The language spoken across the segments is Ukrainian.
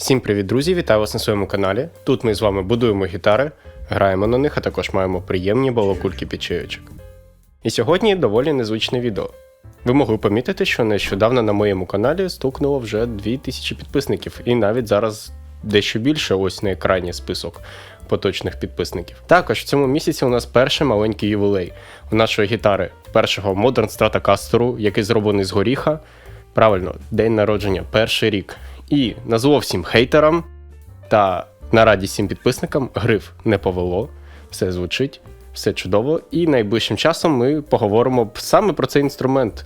Всім привіт, друзі! Вітаю вас на своєму каналі. Тут ми з вами будуємо гітари, граємо на них, а також маємо приємні балокульки під чайочок. І сьогодні доволі незвичне відео. Ви могли помітити, що нещодавно на моєму каналі стукнуло вже 2000 підписників, і навіть зараз дещо більше ось на екрані список поточних підписників. Також в цьому місяці у нас перший маленький ювілей у нашої гітари, першого Modern Stratocaster, який зроблений з горіха. Правильно, день народження, перший рік. І на всім хейтерам та на радість всім підписникам гриф не повело, все звучить, все чудово. І найближчим часом ми поговоримо саме про цей інструмент.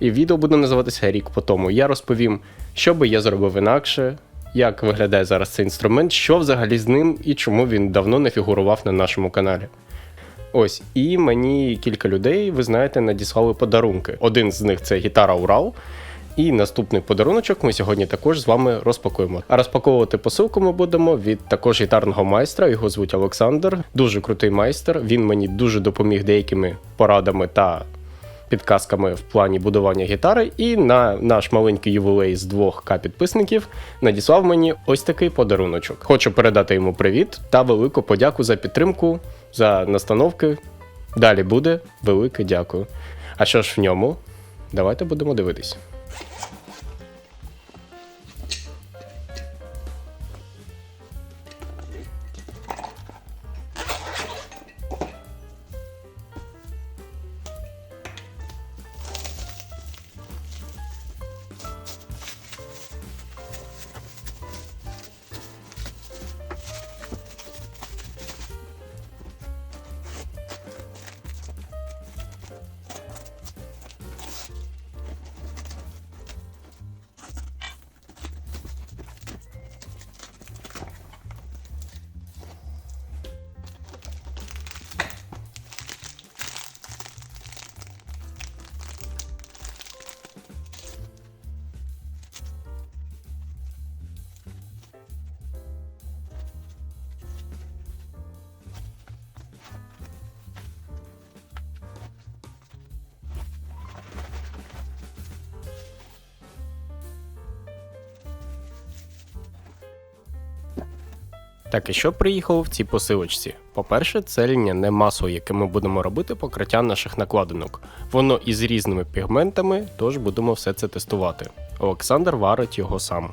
І відео буде називатися рік по тому. Я розповім, що би я зробив інакше, як виглядає зараз цей інструмент, що взагалі з ним і чому він давно не фігурував на нашому каналі. Ось, і мені кілька людей, ви знаєте, надіслали подарунки. Один з них це гітара Урал. І наступний подаруночок ми сьогодні також з вами розпакуємо. А розпаковувати посилку ми будемо від також гітарного майстра. Його звуть Олександр. Дуже крутий майстер. Він мені дуже допоміг деякими порадами та підказками в плані будування гітари. І на наш маленький ювілей з 2К підписників надіслав мені ось такий подаруночок. Хочу передати йому привіт та велику подяку за підтримку, за настановки. Далі буде велике дякую. А що ж в ньому? Давайте будемо дивитись. Так, і що приїхало в цій посилочці? По-перше, це льняне масло, яке ми будемо робити покриття наших накладинок. Воно із різними пігментами, тож будемо все це тестувати. Олександр варить його сам.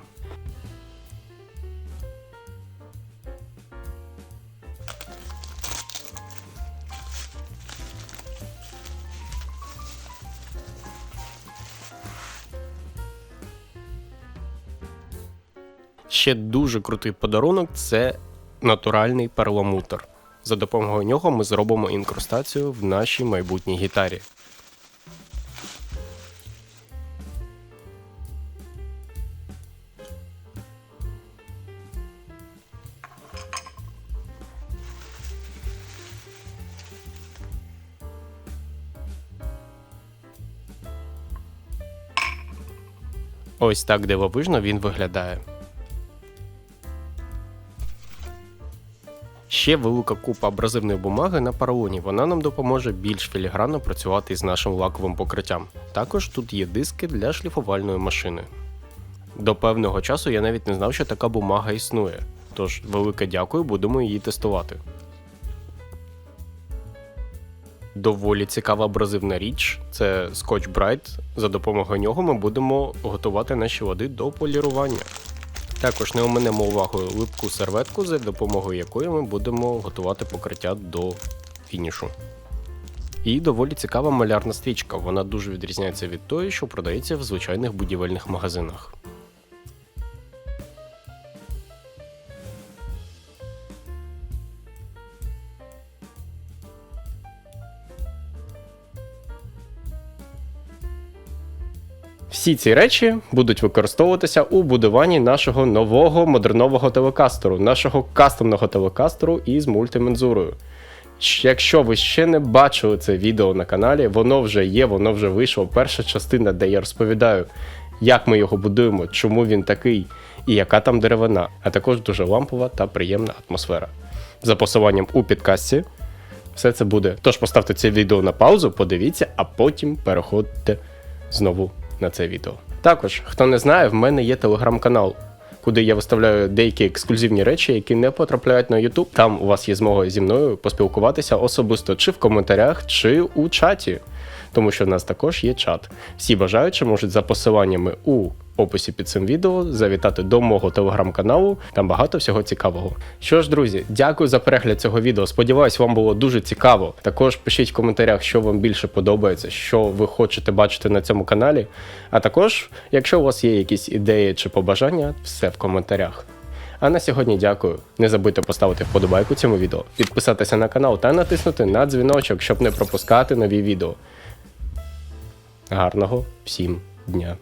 Ще дуже крутий подарунок це натуральний перламутр. За допомогою нього ми зробимо інкрустацію в нашій майбутній гітарі. Ось так дивовижно він виглядає. Ще велика купа абразивної бумаги на поролоні. Вона нам допоможе більш філігранно працювати з нашим лаковим покриттям. Також тут є диски для шліфувальної машини. До певного часу я навіть не знав, що така бумага існує. Тож, велике дякую, будемо її тестувати. Доволі цікава абразивна річ це Scotch Bright. За допомогою нього ми будемо готувати наші води до полірування. Також не оминемо увагою липку серветку, за допомогою якої ми будемо готувати покриття до фінішу. І доволі цікава малярна стрічка. Вона дуже відрізняється від тої, що продається в звичайних будівельних магазинах. Всі ці речі будуть використовуватися у будуванні нашого нового модернового телекастеру, нашого кастомного телекастеру із мультимензурою. Якщо ви ще не бачили це відео на каналі, воно вже є, воно вже вийшло. Перша частина, де я розповідаю, як ми його будуємо, чому він такий і яка там деревина, а також дуже лампова та приємна атмосфера. За посиланням у підкасті все це буде. Тож поставте це відео на паузу, подивіться, а потім переходьте знову на це відео. Також, хто не знає, в мене є телеграм-канал, куди я виставляю деякі ексклюзивні речі, які не потрапляють на YouTube. Там у вас є змога зі мною поспілкуватися особисто чи в коментарях, чи у чаті, тому що в нас також є чат. Всі бажаючі можуть за посиланнями у описі під цим відео завітати до мого телеграм-каналу. Там багато всього цікавого. Що ж, друзі, дякую за перегляд цього відео. Сподіваюсь, вам було дуже цікаво. Також пишіть в коментарях, що вам більше подобається, що ви хочете бачити на цьому каналі. А також, якщо у вас є якісь ідеї чи побажання, все в коментарях. А на сьогодні дякую. Не забудьте поставити вподобайку цьому відео, підписатися на канал та натиснути на дзвіночок, щоб не пропускати нові відео. Гарного всім дня!